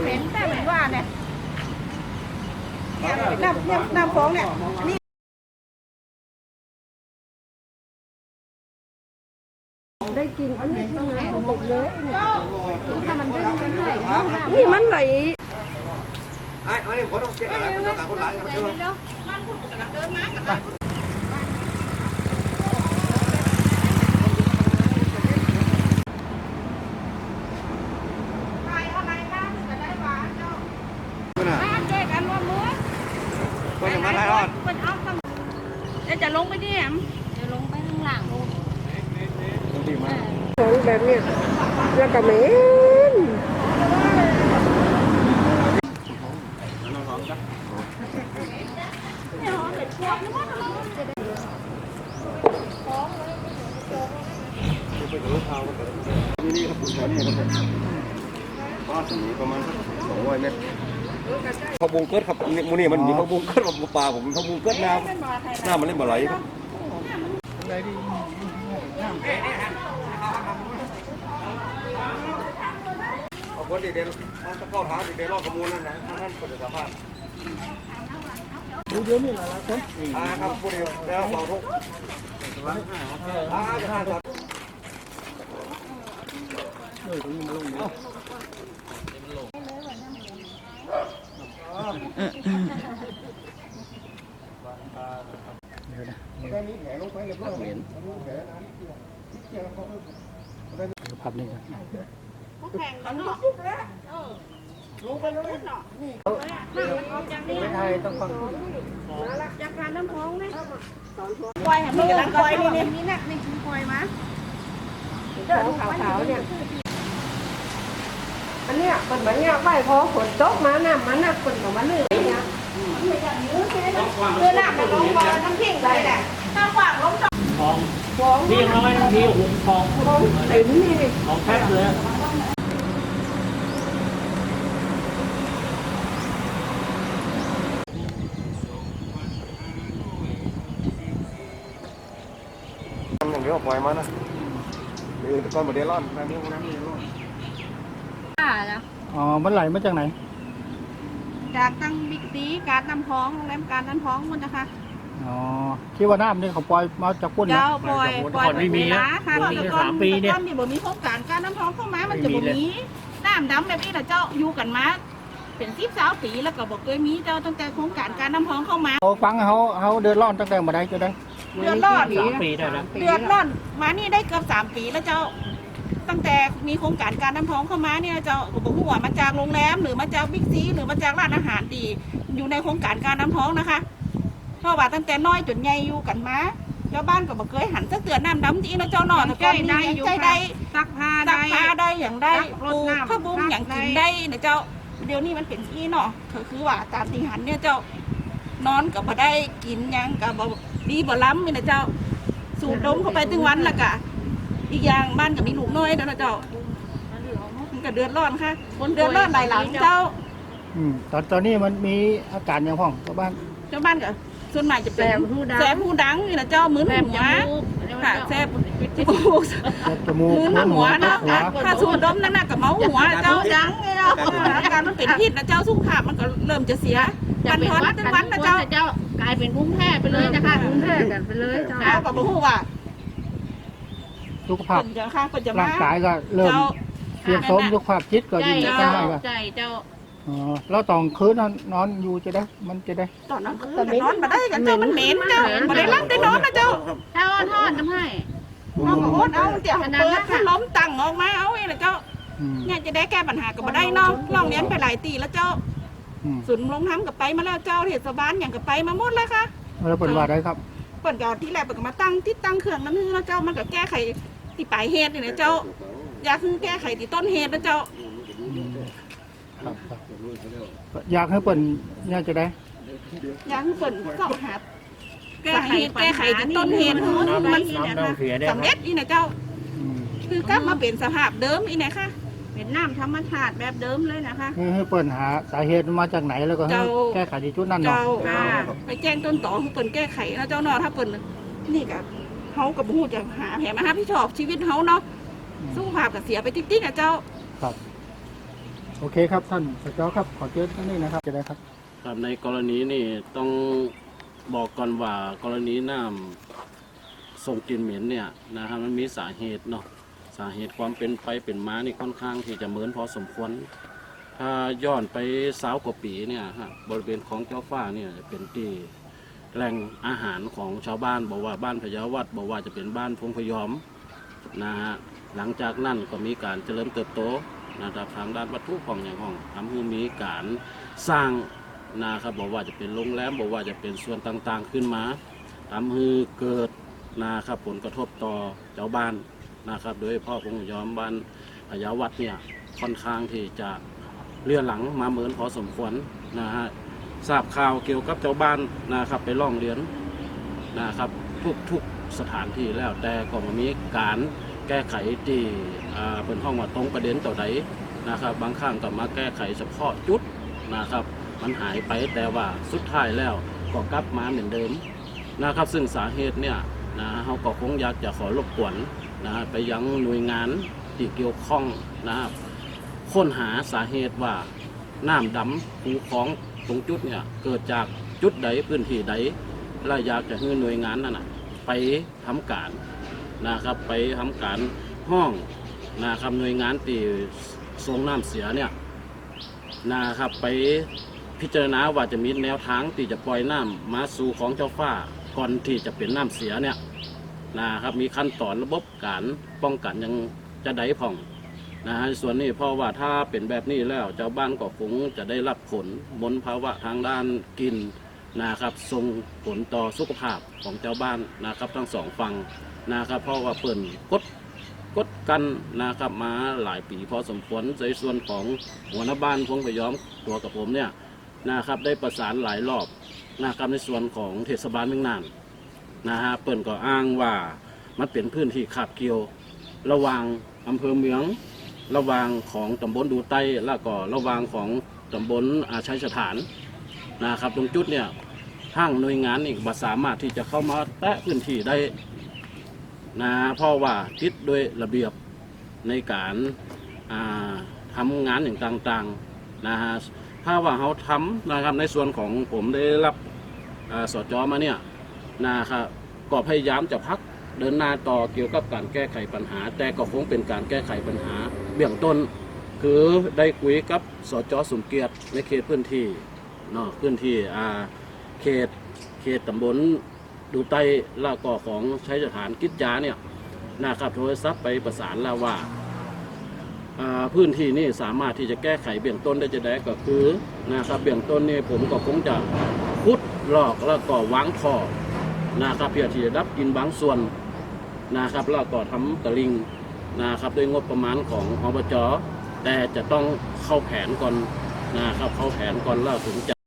เหม็นแต่เหมือนว่าเนี่ยเนี่ยน้ำเนี่ยน้ำฟองเนี่ยนี่ได้กินอันนี้ข้างในหมดเลยถ้ามันได้มันได้นี่มันไหลไอ้ไอ้คนต้องเจ๊อะไรคนต่างคนหลายคนเชื่อไปอะไรนะจะได้หวานเนาะ น่ะ ไปอันเจ๊กันรวมมือ คนจะมาไล่รอด เป็นเอาข้างเดี๋ยว จะลงไปที่แหมจะลงไปข้างหลังต้องดีมากของแบบเนี้ยแล้วก็เหม็นที่นี่ครับคุณชายนี่ครับบ้านตรงนี้ประมาณสักสองร้อยเมตร พะบุงเกิดครับมูนี่มันมีพะบุงเกิดกับปลาผมพะบุงเกิดน้ำน้ำมันเล่นมาไหลครับเอาคนดีเด่นมันจะเข้าทาดีเด่นรอบขมูลนั่นนะนั่นเป็นสภาพดูเดี๋ยวนี่หลายคนอ่าครับผู้เดียวแล้วสองทุกอ่าจะห้าครับค รับนี่ครับแข่งกันเนาะลงไปเลยเนาะนี่เอาจากนี้ไทยต้องฟังจากการน้ำท้องนะปล่อยให้มันกำลังปล่อยนี่นี่นี่นะนี่ปล่อยมาของขาวๆเนี่ย เนี้ยเป็นแบบเนี้ยไหวพอฝนตกมาน้ำมันน่ะฝนของมันเลยเนี่ยเรือหนักมันลงปล่อยน้ำทิ้งไปแหละถ้าขวางลงทองพี่น้อยพี่หุงทองของติ๋มนี่นี่ทองแพ็คเลยทำอย่างเดียวปล่อยมานะเดี๋ยวก้อนหมดเดลอนน้ำนี้น้ำนี้อ่า แล้วอ๋อ มันไหลมาจากไหน จากตั้งบิ๊กซีการน้ำท้องโรงแรมการน้ำท้องมันนะคะ อ๋อ ที่ว่าน้ำนี่เขาปล่อยมาจากพุ่นนะ เจ้าปล่อยปล่อยก่อนไม่มีนะค่ะก่อนมีแต่สามปีเนี่ยก่อนมีบ่มีโครงการการน้ำท้องเข้ามามันจะไม่บ่มีเลยมีน้ำดำแบบนี้นะเจ้าอยู่กันมาเป็นสิบสาวปีแล้วก็บอกเคยมีเจ้าตั้งแต่โครงการการน้ำท้องเข้ามา เขาฟังเขาเขาเดือดร้อนตั้งแต่มาได้จะได้ เดือดร้อน สามปีได้แล้ว เดือดร้อนมานี่ได้เกือบสามปีแล้วเจ้า ตั้งแต่มีโครงการการน้ำท้องเข้ามาเนี่ยเจ้าผมบอกว่ามาจากโรงแรมหรือมาจากบิ๊กซีหรือมาจากร้านอาหารดี อยู่ในโครงการการน้ำท้องนะคะเพราะว่าตั้งแต่น้อยจนใหญ่อยู่กันมาเจ้าบ้านก็บอกเคยหันสักเตือนน้ำดำจีนะเจ้าหน่อแต่ก่อนนี้ยังใจได้ซักผ้าซัได้กผ้าได้อย่างได้ซักรปูดน้ำผ้าบุ้งซักอย่างกินได้ได้นะเจ้าเดี๋ยวนี้มันเป็นที่เนาะก็คือว่าตามที่หันเนี่ยเจ้านอนกับบ่ได้กินหยังกับบ่ดีบ่ล้ำนี่นะเจ้าสูดดมเข้าไปตึงวันและกะ อีกอย่างบ้านก็มีลูกน้อยแล้วนะเจ้ามันก็เดือดร้อนค่ะเดือดร้อนหลายหลังเจ้าอืมตอนตอนนี้มันมีอาการอย่างพ่องชาวบ้านเจ้าบ้านก็ส่วนใหญ่จะแสเป็นบหูดังแสบหูดังนี่นะเจ้ามึนแสบหัจวมูกค่ะแสบจมูกเจ็บจมูกมือมึนหัหัววนะหัวถ้าสูดดมนั่นน่ะกับเมาหัวเจ้าจังไงเนาะอาการมันเป็นพิษนะเจ้าสุขภาพมันก็เริ่มจะเสียจะมันเป็นทอนวัดทั้กังนวันทุนะกเจ้าเจ้ากลายเป็นภูมิแพ้ไปเลยนะคะภูมิแพ้กันไปเลยเจ้าเอากับผู้ว่า สุขภาพเป็นจะข้างเป็นจะร่ามางกายก็เริ่มเจ้า เสื่อมโทรมสุขภาพจิตก็ใจยิ่งเจ้าไม่ได้ก็ใจเจ้า อ๋อแล้วตอนคืนนอนนอนอยู่จะได้ มันจะได้ ตอนนั้นคืนนอนมาได้กันเจ้ามันเหม็นเจ้ามาได้รับได้นอนนะเจ้าเจ้าทอดทำให้เอากับโอนเอาเดี๋ยวเปิดพัดลมตั้งออกมาเอาไอ้ละเจ้าอืมเนี่ยจะได้แก้ปัญหากับมาได้เนาะลองเรียนไปหลายตีแล้วเจ้าอืมศูนย์ลงทำกับไปมาแล้วเจ้าเทศบาลอย่างกับไปมาหมดเลยค่ะ แล้วเป็นว่าได้ครับ เปิดก่อนที่แรกเปิดก็มาตั้งที่ตั้งเครื่องนั้นนี่แล้วเจ้ามันก็แก้ไข ที่ปลายเหตุนี่นะเจ้าอยากคือแก้ไขที่ต้นเหตุนะเจ้าอืมครับครับอยากให้เปิ่นเนี่ยจะได้ อยากคือเปิดสอบหาแก้ไขแก้ไขที่ต้นเหตุของมันมันน้ำเน่าเสียได้สำเร็จอีนะเจ้าอืมคือกลับมาเป็นสภาพเดิมอีนะค่ะเป็นน้ำธรรมชาติแบบเดิมเลยนะคะให้ให้เปิ่นหาสาเหตุมาจากไหนแล้วก็ให้เจ้า แก้ไขที่จุดนั้นเนาะ เจ้าไปแจ้งต้นต่อคือเปิ่นแก้ไขนะเจ้าเนาะถ้าเปิ่นนี่กับ เขากับหูจะหาแผลมารับผิดชอบชีวิตเขาเนาะสุขภาพก็เสียไปติ๊กๆนะเจ้า ครับ โอเคครับท่านสจครับ ขอเชิญท่านนี้นะครับจะได้ครับ ครับในกรณีนี่ต้องบอกก่อนว่ากรณีน้ำส่งกลิ่นเหม็นเนี่ยนะครับมันมีสาเหตุเนาะสาเหตุความเป็นไปเป็นมานี่ค่อนข้างที่จะเหมือนพอสมควร ถ้าย้อนไปสาวกว่าปีเนี่ยฮะบริเวณของเจ้าฟ้าเนี่ยจะเป็นที่ แหล่งอาหารของชาวบ้านบอกว่าบ้านพญาวัดบอกว่าจะเป็นบ้านพงพยอมนะฮะหลังจากนั้นก็มีการเจริญเติบโตนะครับทางด้านวัตถุของอย่างของทำให้มีการสร้างนะครับบอกว่าจะเป็นโรงแรมบอกว่าจะเป็นส่วนต่างๆขึ้นมาทำให้เกิดนะครับผลกระทบต่อเจ้าบ้านนะครับ โดยพาะคงยอมบ้านพยาวัดเนี่ยค่อนข้างที่จะเลื่อนหลังมาเหมือนพอสมควรนะฮะ ทราบข่าวเกี่ยวกับเจ้าบ้านนะครับไปร้องเรียนนะครับทุกทุกสถานที่แล้วแต่ก็บ่มีการแก้ไขที่เป็นห้องว่าตรงประเด็นต่อใดนนะครับ บางครั้งก็มาแก้ไขเฉพาะจุดนะครับ มันหายไปแต่ว่าสุดท้ายแล้วก็กลับมาเหมือนเดิมนะครับ ซึ่งสาเหตุเนี่ยนะเราก็คงอยากจะขอรบกวนนะไปยังหน่วยงานที่เกี่ยวข้องนะครับค้นหาสาเหตุว่าน้ำดำคูคลอง ตรงจุดเนี่ยเกิดจากจุดใดพื้นที่ใดและอยากจะให้หน่วยงานนั้นนะไปทำการนะครับไปทำการห้องนะครับหน่วยงานที่ทรงน้ำเสียเนี่ยนะครับไปพิจารณาว่าจะมีแนวทางที่จะปล่อยน้ำมาสู่ของเจ้าฟ้าก่อนที่จะเป็นน้ำเสียเนี่ยนะครับมีขั้นตอนระบบการป้องกันยังจะได้ผ่อง นะฮะส่วนนี้เพราะว่าถ้าเป็นแบบนี้แล้วเจ้าบ้านก็คงจะได้รับผลมลภาวะทางด้านกินนะครับส่งผลต่อสุขภาพของเจ้าบ้านนะครับทั้งสองฝั่งนะครับเพราะว่าเปิ่นกดกดกันนะครับมาหลายปีพอสมควรในส่วนของหัวหน้าบ้านพงพยอมตัวกับผมเนี่ยนะครับได้ประสานหลายรอบนะครับในส่วนของเทศบาลเมืองน่านนะฮะเปิ่นก็อ้างว่ามันเป็นพื้นที่ขาบเกี่ยวระหว่างอำเภอเมือง ระวางของตำบลดูใต้แล้วก็ระวางของตำบลอาชัยสถานนะครับ ตรงจุดเนี่ยทางหน่วยงานนี่บ่สามารถที่จะเข้ามาแตะพื้นที่ได้นะเพราะว่าคิดโดยระเบียบในการาทำงานอย่างต่างๆนะฮะถ้าว่าเขาทำนะครับในส่วนของผมได้รับสอ่าสจมาเนี่ยนะครับก็พยายามจะพักเดินหน้าต่อเกี่ยวกับการแก้ไขปัญหา แต่ก็คงเป็นการแก้ไขปัญหา เบื้องต้น คือได้คุยกับสจสมเกียรติในเขตพื้นที่เนาะพื้นที่อ่าเขตเขตตำบลดูใต้แล้วก็ของใช้สถานกิจยาเนี่ยนะครับโทรศัพท์ไปประสานแล้วว่าอาพื้นที่นี่สามารถที่จะแก้ไขเบื้องต้นได้จะได้ก็คือนะครับเบื้องต้นนี่ผมก็คงจะพุดลอกแล้วก็วางท่อนะครับเพื่อที่จะรับกินบางส่วนนะครับแล้วก็ทำตะลิง นะครับด้วยงบประมาณของอบจแต่จะต้องเข้าแผนก่อนนะครับเข้าแผนก่อนแล้วถึงจะ